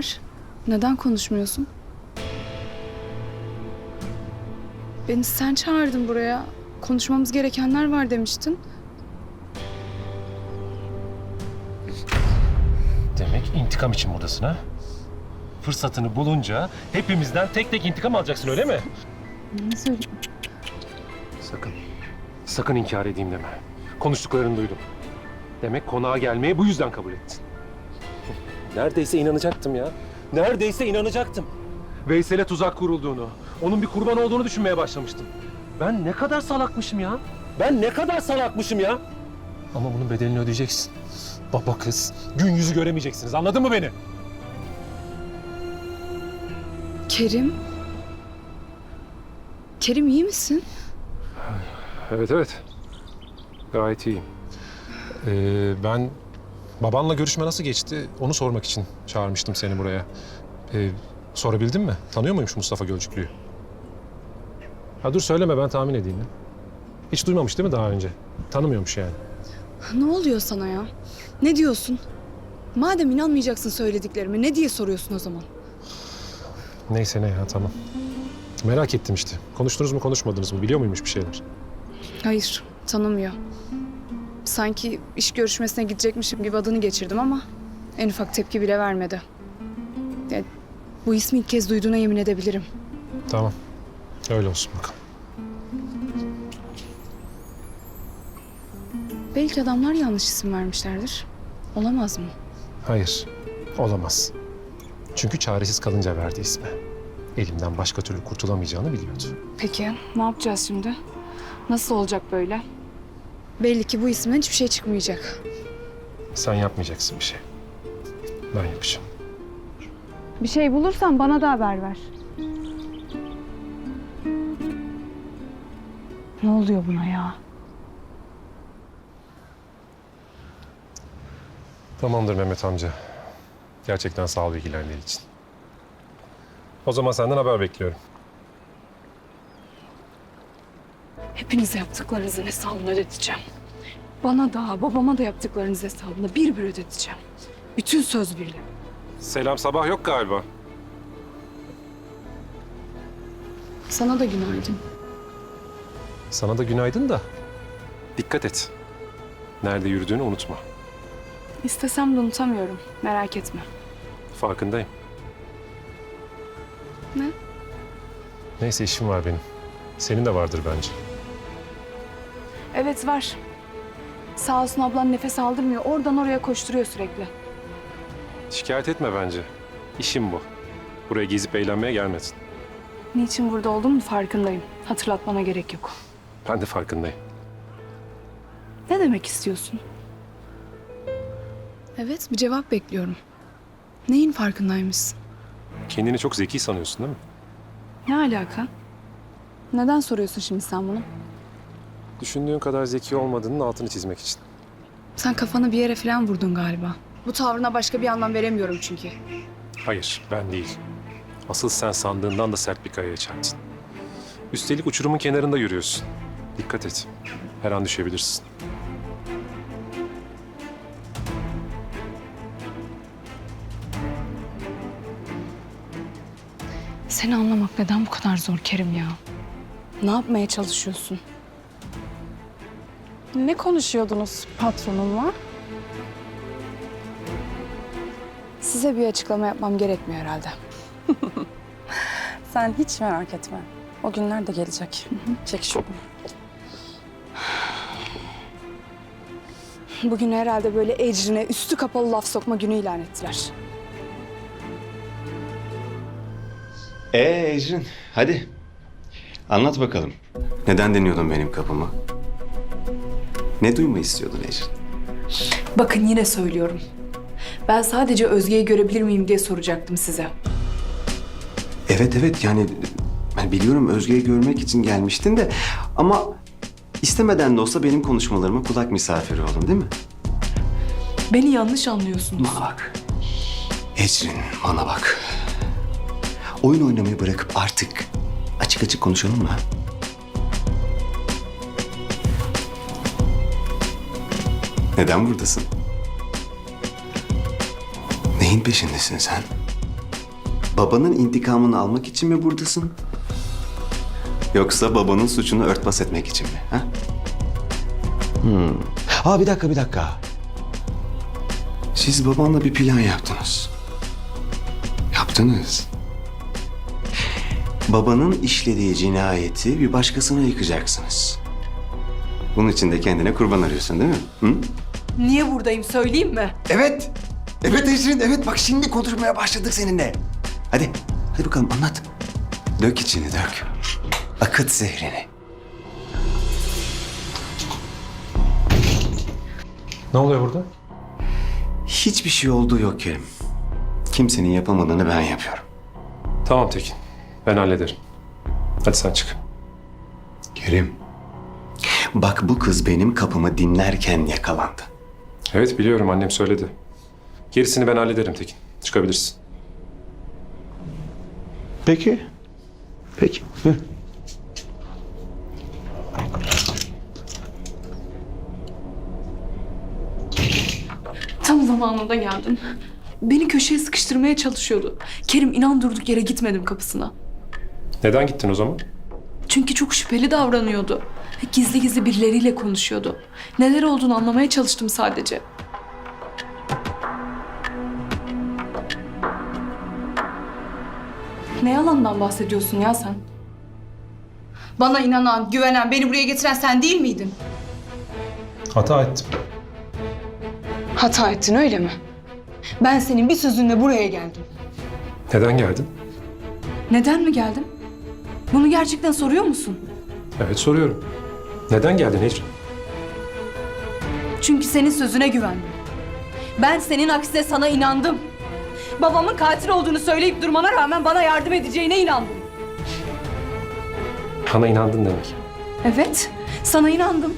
var? Neden konuşmuyorsun? Beni sen çağırdın buraya. Konuşmamız gerekenler var demiştin. Demek intikam için buradasın ha? Fırsatını bulunca hepimizden tek tek intikam alacaksın öyle mi? Ne söyleyeyim? Sakın. Sakın inkar edeyim deme. Konuştuklarını duydum. Demek konağa gelmeyi bu yüzden kabul ettin. Neredeyse inanacaktım ya. Neredeyse inanacaktım. Veysel'e tuzak kurulduğunu, onun bir kurban olduğunu düşünmeye başlamıştım. Ben ne kadar salakmışım ya. Ben ne kadar salakmışım ya. Ama bunun bedelini ödeyeceksin. Baba kız, gün yüzü göremeyeceksiniz. Anladın mı beni? Kerim? Kerim iyi misin? Evet evet. Gayet iyiyim. Ee, ben babanla görüşme nasıl geçti onu sormak için çağırmıştım seni buraya. Ee, sorabildin mi? Tanıyor muymuş Mustafa Gölcüklü'yü? Ha dur söyleme ben tahmin edeyim. ya. Hiç duymamış değil mi daha önce? Tanımıyormuş yani. Ne oluyor sana ya? Ne diyorsun? Madem inanmayacaksın söylediklerime ne diye soruyorsun o zaman? Neyse ne ya tamam. Merak ettim işte. Konuştunuz mu konuşmadınız mı? Biliyor muymuş bir şeyler? Hayır, tanımıyor. Sanki iş görüşmesine gidecekmişim gibi adını geçirdim ama en ufak tepki bile vermedi. Ya, bu ismi ilk kez duyduğuna yemin edebilirim. Tamam. Öyle olsun bakalım. Belki adamlar yanlış isim vermişlerdir. Olamaz mı? Hayır. Olamaz. Çünkü çaresiz kalınca verdi ismi. Elimden başka türlü kurtulamayacağını biliyordu. Peki, ne yapacağız şimdi? Nasıl olacak böyle? Belli ki bu isimden hiçbir şey çıkmayacak. Sen yapmayacaksın bir şey. Ben yapacağım. Bir şey bulursan bana da haber ver. Ne oluyor buna ya? Tamamdır Mehmet amca. Gerçekten sağ ol bilgilendiğin için. O zaman senden haber bekliyorum. Hepinize yaptıklarınızın hesabını ödeteceğim. Bana da babama da yaptıklarınız hesabını bir bir ödeteceğim. Bütün söz birliği. Selam sabah yok galiba. Sana da günaydın. Sana da günaydın da. Dikkat et. Nerede yürüdüğünü unutma. İstesem de unutamıyorum. Merak etme. Farkındayım. Ne? Neyse işim var benim. Senin de vardır bence. Evet var. Sağ olsun ablan nefes aldırmıyor. Oradan oraya koşturuyor sürekli. Şikayet etme bence. İşim bu. Buraya gezip eğlenmeye gelmedin. Niçin burada olduğumun farkındayım. Hatırlatmana gerek yok. Ben de farkındayım. Ne demek istiyorsun? Evet, bir cevap bekliyorum. Neyin farkındaymışsın? Kendini çok zeki sanıyorsun değil mi? Ne alaka? Neden soruyorsun şimdi sen bunu? Düşündüğün kadar zeki olmadığının altını çizmek için. Sen kafanı bir yere falan vurdun galiba. Bu tavrına başka bir anlam veremiyorum çünkü. Hayır, ben değil. Asıl sen sandığından da sert bir kayaya çarptın. Üstelik uçurumun kenarında yürüyorsun. Dikkat et. Her an düşebilirsin. Seni anlamak neden bu kadar zor Kerim ya? Ne yapmaya çalışıyorsun? Ne konuşuyordunuz patronumla? Size bir açıklama yapmam gerekmiyor herhalde. Sen hiç merak etme. O günler de gelecek. Çek şunu. Bugün herhalde böyle ecrine üstü kapalı laf sokma günü ilan ettiler. Ee Ecrin, hadi. Anlat bakalım. Neden deniyordun benim kapıma? Ne duymayı istiyordun Ecrin? Bakın yine söylüyorum. Ben sadece Özge'yi görebilir miyim diye soracaktım size. Evet evet yani ben biliyorum Özge'yi görmek için gelmiştin de ama istemeden de olsa benim konuşmalarıma kulak misafiri oldun değil mi? Beni yanlış anlıyorsunuz. Bana bak. Ecrin bana bak. Oyun oynamayı bırakıp artık açık açık konuşalım mı? Neden buradasın? Neyin peşindesin sen? babanın intikamını almak için mi buradasın? Yoksa babanın suçunu örtbas etmek için mi? Ha? Hmm. Aa bir dakika bir dakika. Siz babanla bir plan yaptınız. Yaptınız. Babanın işlediği cinayeti bir başkasına yıkacaksınız. Bunun için de kendine kurban arıyorsun değil mi? Hı? Niye buradayım söyleyeyim mi? Evet. Evet Ecrin, evet bak şimdi konuşmaya başladık seninle. Hadi, hadi bakalım anlat. Dök içini dök. Akıt zehrini. Ne oluyor burada? Hiçbir şey olduğu yok Kerim. Kimsenin yapamadığını ben yapıyorum. Tamam Tekin. Ben hallederim. Hadi sen çık. Kerim. Bak bu kız benim kapımı dinlerken yakalandı. Evet biliyorum annem söyledi. Gerisini ben hallederim Tekin. Çıkabilirsin. Peki. Peki. Hı. Tam zamanında geldin. Beni köşeye sıkıştırmaya çalışıyordu. Kerim inan durduk yere gitmedim kapısına. Neden gittin o zaman? Çünkü çok şüpheli davranıyordu. Gizli gizli birileriyle konuşuyordu. Neler olduğunu anlamaya çalıştım sadece. Ne yalandan bahsediyorsun ya sen? Bana inanan, güvenen, beni buraya getiren sen değil miydin? Hata ettim. Hata ettin öyle mi? Ben senin bir sözünle buraya geldim. Neden geldin? Neden mi geldin? Bunu gerçekten soruyor musun? Evet soruyorum. Neden geldin Ecrin? Çünkü senin sözüne güvendim. Ben senin aksine sana inandım. Babamın katil olduğunu söyleyip durmana rağmen bana yardım edeceğine inandım. Bana inandın demek. Evet, sana inandım.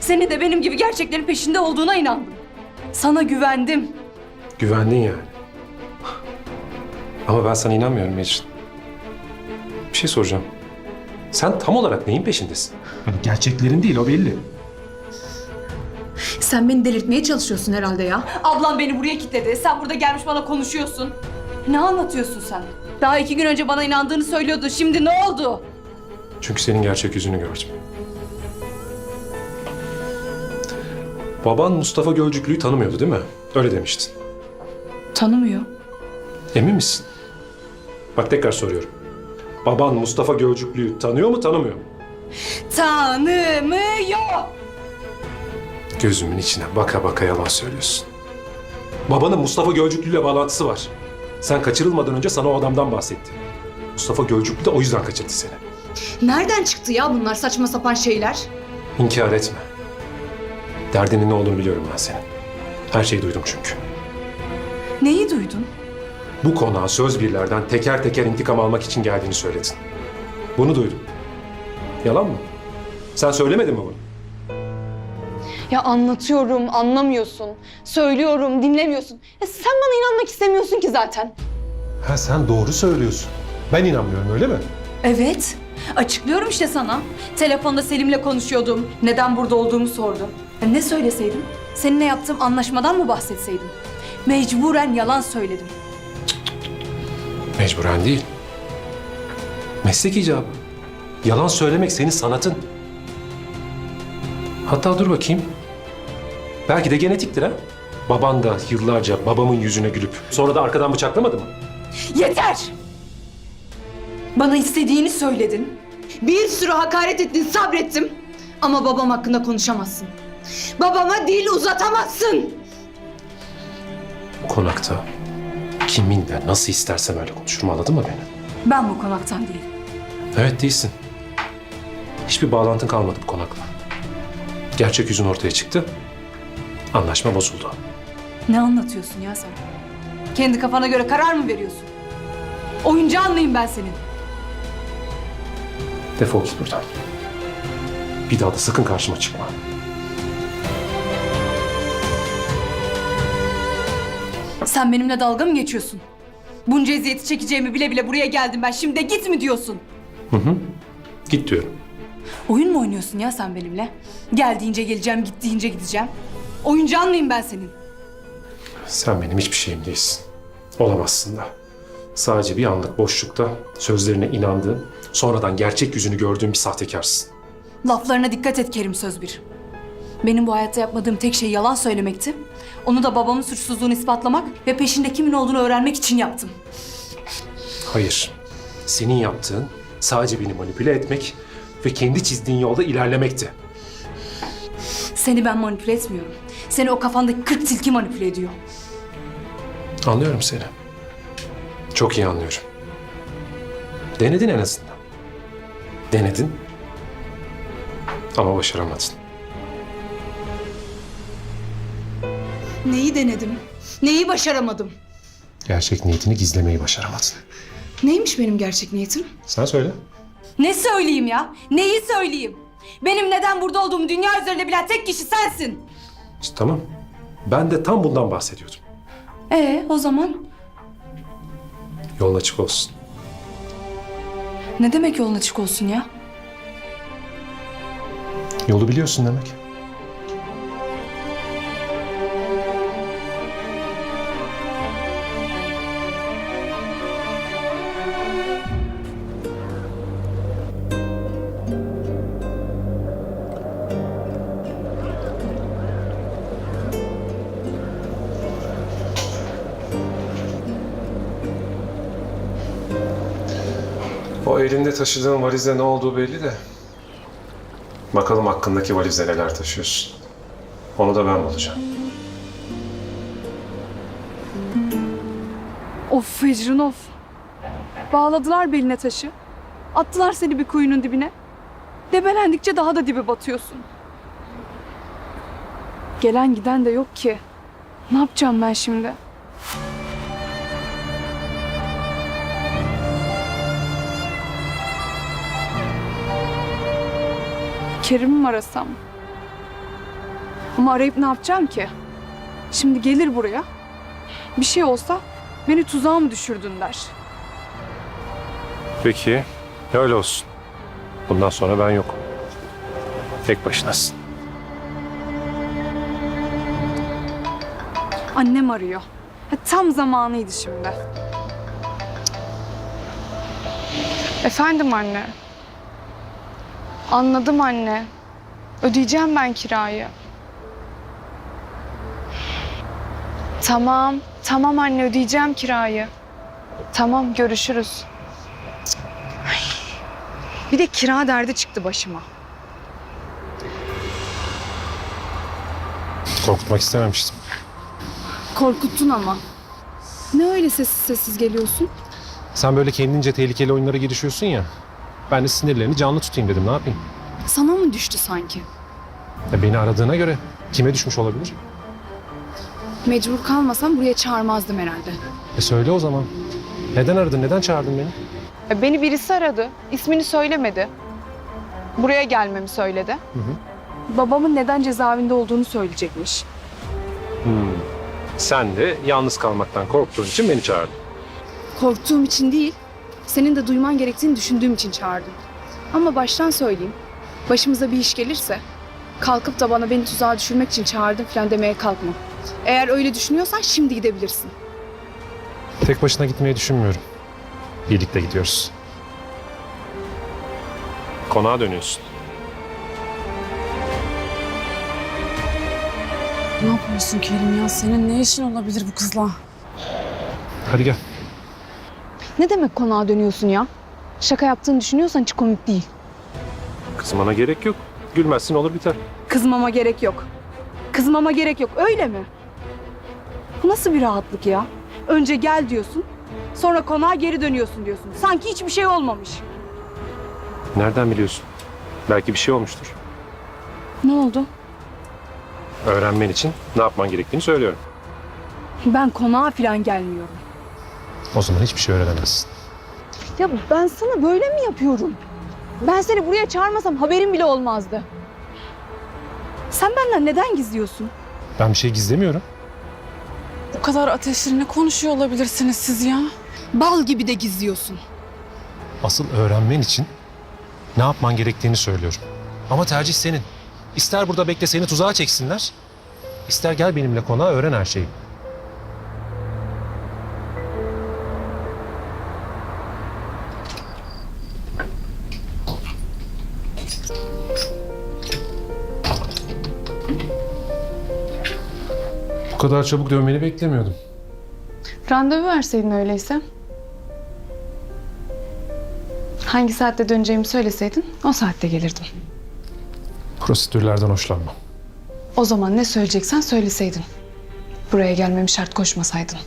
Seni de benim gibi gerçeklerin peşinde olduğuna inandım. Sana güvendim. Güvendin yani. Ama ben sana inanmıyorum Ecrin. Bir şey soracağım. Sen tam olarak neyin peşindesin? Gerçeklerin değil o belli. Sen beni delirtmeye çalışıyorsun herhalde ya. Ablam beni buraya kilitledi. Sen burada gelmiş bana konuşuyorsun. Ne anlatıyorsun sen? Daha iki gün önce bana inandığını söylüyordu. Şimdi ne oldu? Çünkü senin gerçek yüzünü gördüm. Baban Mustafa Gölcüklü'yü tanımıyordu değil mi? Öyle demiştin. Tanımıyor. Emin misin? Bak tekrar soruyorum. Baban Mustafa Gölcüklü'yü tanıyor mu tanımıyor mu? Tanımıyor. Gözümün içine baka baka yalan söylüyorsun. Babanın Mustafa Gölcüklü ile bağlantısı var. Sen kaçırılmadan önce sana o adamdan bahsetti. Mustafa Gölcüklü de o yüzden kaçırdı seni. Nereden çıktı ya bunlar saçma sapan şeyler? İnkar etme. Derdinin ne olduğunu biliyorum ben senin. Her şeyi duydum çünkü. Neyi duydun? Bu konağa söz birlerden teker teker intikam almak için geldiğini söyledin. Bunu duydum. Yalan mı? Sen söylemedin mi bunu? Ya anlatıyorum, anlamıyorsun. Söylüyorum, dinlemiyorsun. E sen bana inanmak istemiyorsun ki zaten. Ha sen doğru söylüyorsun. Ben inanmıyorum öyle mi? Evet. Açıklıyorum işte sana. Telefonda Selim'le konuşuyordum. Neden burada olduğumu sordu. Ya ne söyleseydim? Seninle yaptığım anlaşmadan mı bahsetseydim? Mecburen yalan söyledim. Mecburen değil. Meslek icabı. Yalan söylemek senin sanatın. Hatta dur bakayım. Belki de genetiktir ha. Baban da yıllarca babamın yüzüne gülüp sonra da arkadan bıçaklamadı mı? Yeter! Bana istediğini söyledin. Bir sürü hakaret ettin, sabrettim. Ama babam hakkında konuşamazsın. Babama dil uzatamazsın. Konakta kiminle nasıl istersem öyle konuşurum anladın mı beni? Ben bu konaktan değilim. Evet değilsin. Hiçbir bağlantın kalmadı bu konakla. Gerçek yüzün ortaya çıktı. Anlaşma bozuldu. Ne anlatıyorsun ya sen? Kendi kafana göre karar mı veriyorsun? Oyuncağınlayım ben senin. Defol git buradan. Bir daha da sakın karşıma çıkma. Sen benimle dalga mı geçiyorsun? Bunca eziyeti çekeceğimi bile bile buraya geldim ben. Şimdi de git mi diyorsun? Git diyorum. Oyun mu oynuyorsun ya sen benimle? Gel deyince geleceğim, git deyince gideceğim. Oyuncağın mıyım ben senin? Sen benim hiçbir şeyim değilsin. Olamazsın da. Sadece bir anlık boşlukta sözlerine inandığın, sonradan gerçek yüzünü gördüğün bir sahtekarsın. Laflarına dikkat et Kerim Sözbir. Benim bu hayatta yapmadığım tek şey yalan söylemekti. Onu da babamın suçsuzluğunu ispatlamak ve peşinde kimin olduğunu öğrenmek için yaptım. Hayır. Senin yaptığın sadece beni manipüle etmek ve kendi çizdiğin yolda ilerlemekti. Seni ben manipüle etmiyorum. Seni o kafandaki kırk tilki manipüle ediyor. Anlıyorum seni. Çok iyi anlıyorum. Denedin en azından. Denedin. Ama başaramadın. Neyi denedim? Neyi başaramadım? Gerçek niyetini gizlemeyi başaramadın. Neymiş benim gerçek niyetim? Sen söyle. Ne söyleyeyim ya? Neyi söyleyeyim? Benim neden burada olduğumu dünya üzerinde bilen tek kişi sensin. İşte tamam. Ben de tam bundan bahsediyordum. Ee, o zaman Yolun açık olsun. ne demek yolun açık olsun ya? Yolu biliyorsun demek. Elinde taşıdığın valizde ne olduğu belli de. Bakalım hakkındaki valizde neler taşıyorsun. Onu da ben bulacağım. Of Fecrin of. Bağladılar beline taşı. Attılar seni bir kuyunun dibine. Debelendikçe daha da dibe batıyorsun. Gelen giden de yok ki. Ne yapacağım ben şimdi? Kerim'i mi arasam? Ama arayıp ne yapacağım ki? Şimdi gelir buraya. Bir şey olsa beni tuzağa mı düşürdün der. Peki, öyle olsun. Bundan sonra ben yokum. Tek başınasın. Annem arıyor. Ha, tam zamanıydı şimdi. Efendim anne. Anladım anne. Ödeyeceğim ben kirayı. Tamam, tamam anne ödeyeceğim kirayı. Tamam görüşürüz. Bir de kira derdi çıktı başıma. Korkutmak istememiştim. Korkuttun ama. Ne öyle sessiz sessiz geliyorsun? Sen böyle kendince tehlikeli oyunlara girişiyorsun ya. Ben de sinirlerini canlı tutayım dedim. Ne yapayım? Sana mı düştü sanki? Ya beni aradığına göre kime düşmüş olabilir? Mecbur kalmasam buraya çağırmazdım herhalde. E söyle o zaman. Neden aradın? Neden çağırdın beni? E, Beni birisi aradı. İsmini söylemedi. Buraya gelmemi söyledi. Babamın neden cezaevinde olduğunu söyleyecekmiş. Sen de yalnız kalmaktan korktuğun için beni çağırdın. Korktuğum için değil, senin de duyman gerektiğini düşündüğüm için çağırdım. Ama baştan söyleyeyim, başımıza bir iş gelirse kalkıp da bana beni tuzağa düşürmek için çağırdın falan demeye kalkma. Eğer öyle düşünüyorsan şimdi gidebilirsin. Tek başına gitmeyi düşünmüyorum. Birlikte gidiyoruz. Konağa dönüyorsun. Ne yapıyorsun Kerim ya? Senin ne işin olabilir bu kızla? Hadi gel. Ne demek konağa dönüyorsun ya? Şaka yaptığını düşünüyorsan hiç komik değil. Kızmana gerek yok. Gülmezsin olur biter. Kızmama gerek yok. Kızmama gerek yok öyle mi? Bu nasıl bir rahatlık ya? Önce gel diyorsun, sonra konağa geri dönüyorsun diyorsun. Sanki hiçbir şey olmamış. Nereden biliyorsun? Belki bir şey olmuştur. Ne oldu? Öğrenmen için ne yapman gerektiğini söylüyorum. Ben konağa falan gelmiyorum. O zaman hiçbir şey öğrenemezsin. Ya ben sana böyle mi yapıyorum? Ben seni buraya çağırmasam haberin bile olmazdı. Sen benden neden gizliyorsun? Ben bir şey gizlemiyorum. Bu kadar ateşli ne konuşuyor olabilirsiniz siz ya? Bal gibi de gizliyorsun. Asıl öğrenmen için ne yapman gerektiğini söylüyorum. Ama tercih senin. İster burada bekle seni tuzağa çeksinler. ister gel benimle konağa öğren her şeyi. Kadar çabuk dönmeni beklemiyordum. Randevu verseydin öyleyse. Hangi saatte döneceğimi söyleseydin o saatte gelirdim. Prosedürlerden hoşlanmam. O zaman ne söyleyeceksen söyleseydin. Buraya gelmemi şart koşmasaydın.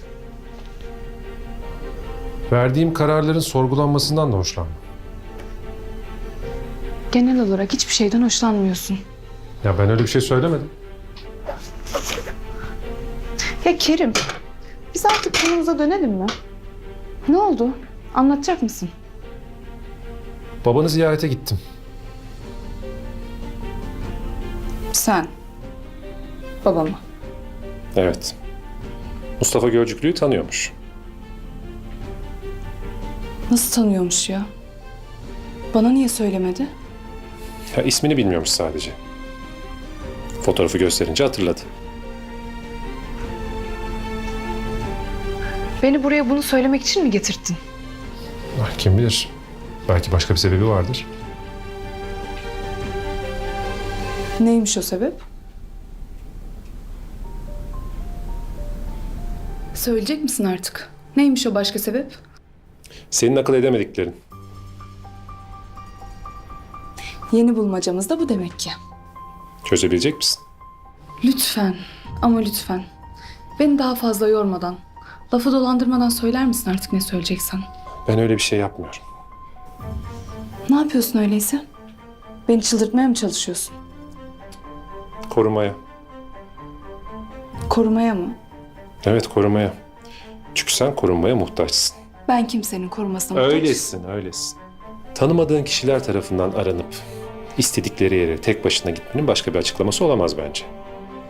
Verdiğim kararların sorgulanmasından da hoşlanmam. Genel olarak hiçbir şeyden hoşlanmıyorsun. Ya ben öyle bir şey söylemedim. Ya Kerim, biz artık konumuza dönelim mi? Ne oldu? Anlatacak mısın? Babanı ziyarete gittim. Sen. Babamı. Evet. Mustafa Gölcüklü'yü tanıyormuş. Nasıl tanıyormuş ya? Bana niye söylemedi? Ya ismini bilmiyormuş sadece. Fotoğrafı gösterince hatırladı. Beni buraya bunu söylemek için mi getirttin? Ah, Kim bilir? Belki başka bir sebebi vardır. Neymiş o sebep? Söyleyecek misin artık? Neymiş o başka sebep? Senin akıl edemediklerin. Yeni bulmacamız da bu demek ki. Çözebilecek misin? Lütfen ama lütfen. Beni daha fazla yormadan, lafı dolandırmadan söyler misin artık ne söyleyeceksen? Ben öyle bir şey yapmıyorum. Ne yapıyorsun öyleyse? Beni çıldırtmaya mı çalışıyorsun? Korumaya. Korumaya mı? Evet korumaya. Çünkü sen korunmaya muhtaçsın. Ben kimsenin korumasına muhtaç- Öylesin, öylesin. Tanımadığın kişiler tarafından aranıp istedikleri yere tek başına gitmenin başka bir açıklaması olamaz bence.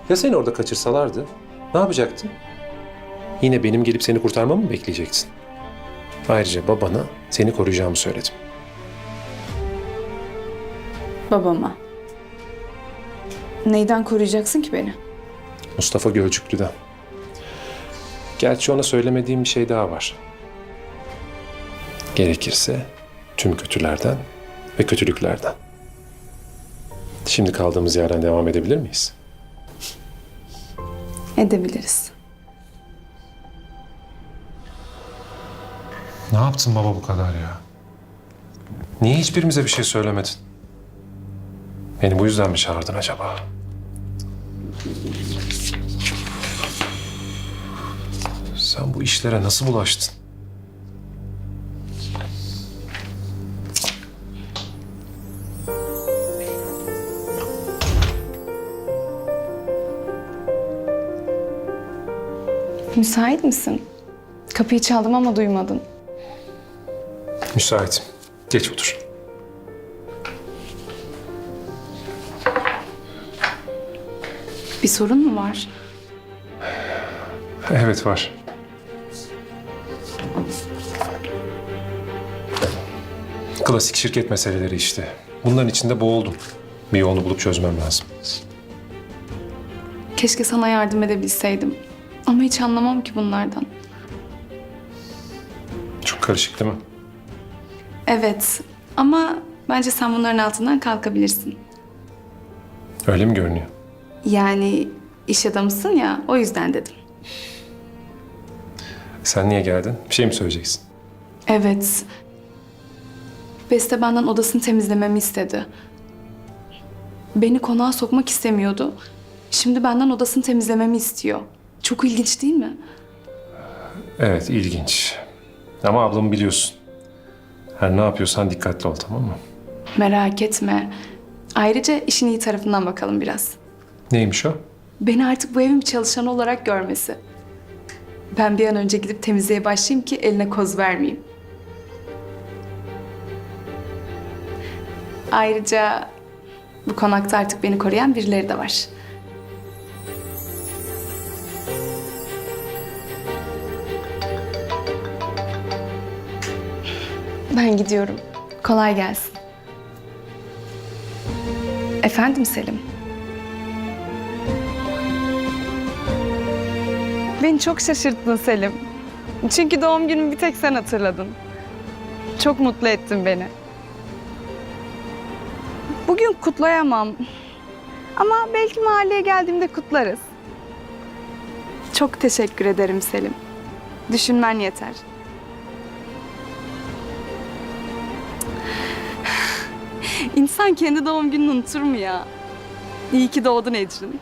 Ya seni orada kaçırsalardı? Ne yapacaktın? Yine benim gelip seni kurtarmamı mı bekleyeceksin? Ayrıca babana seni koruyacağımı söyledim. Babama. Neyden koruyacaksın ki beni? Mustafa Gölcüklü'den. Gerçi ona söylemediğim bir şey daha var. Gerekirse tüm kötülerden ve kötülüklerden. Şimdi kaldığımız yerden devam edebilir miyiz? Edebiliriz. Ne yaptın baba bu kadar ya? Niye hiçbirimize bir şey söylemedin? Beni bu yüzden mi çağırdın acaba? Sen bu işlere nasıl bulaştın? Müsait misin? Kapıyı çaldım ama duymadın. Müsaitim. Geç otur. Bir sorun mu var? Evet var. Klasik şirket meseleleri işte. Bunların içinde boğuldum. Bir yolunu bulup çözmem lazım. Keşke sana yardım edebilseydim. Ama hiç anlamam ki bunlardan. Çok karışık değil mi? Evet ama bence sen bunların altından kalkabilirsin. Öyle mi görünüyor? Yani iş adamısın ya o yüzden dedim. Sen niye geldin? Bir şey mi söyleyeceksin? Evet. Beste benden odasını temizlememi istedi. Beni konağa sokmak istemiyordu. Şimdi benden odasını temizlememi istiyor. Çok ilginç değil mi? Evet, ilginç. Ama ablamı biliyorsun. Her ne yapıyorsan dikkatli ol, tamam mı? Merak etme. Ayrıca işin iyi tarafından bakalım biraz. Neymiş o? Beni artık bu evin bir çalışanı olarak görmesi. Ben bir an önce gidip temizliğe başlayayım ki eline koz vermeyeyim. Ayrıca bu konakta artık beni koruyan birileri de var. Ben gidiyorum. Kolay gelsin. Efendim Selim. Beni çok şaşırttın Selim. Çünkü doğum günümü bir tek sen hatırladın. Çok mutlu ettin beni. Bugün kutlayamam. Ama belki mahalleye geldiğimde kutlarız. Çok teşekkür ederim Selim. Düşünmen yeter. İnsan kendi doğum gününü unutur mu ya? İyi ki doğdun Ecrin.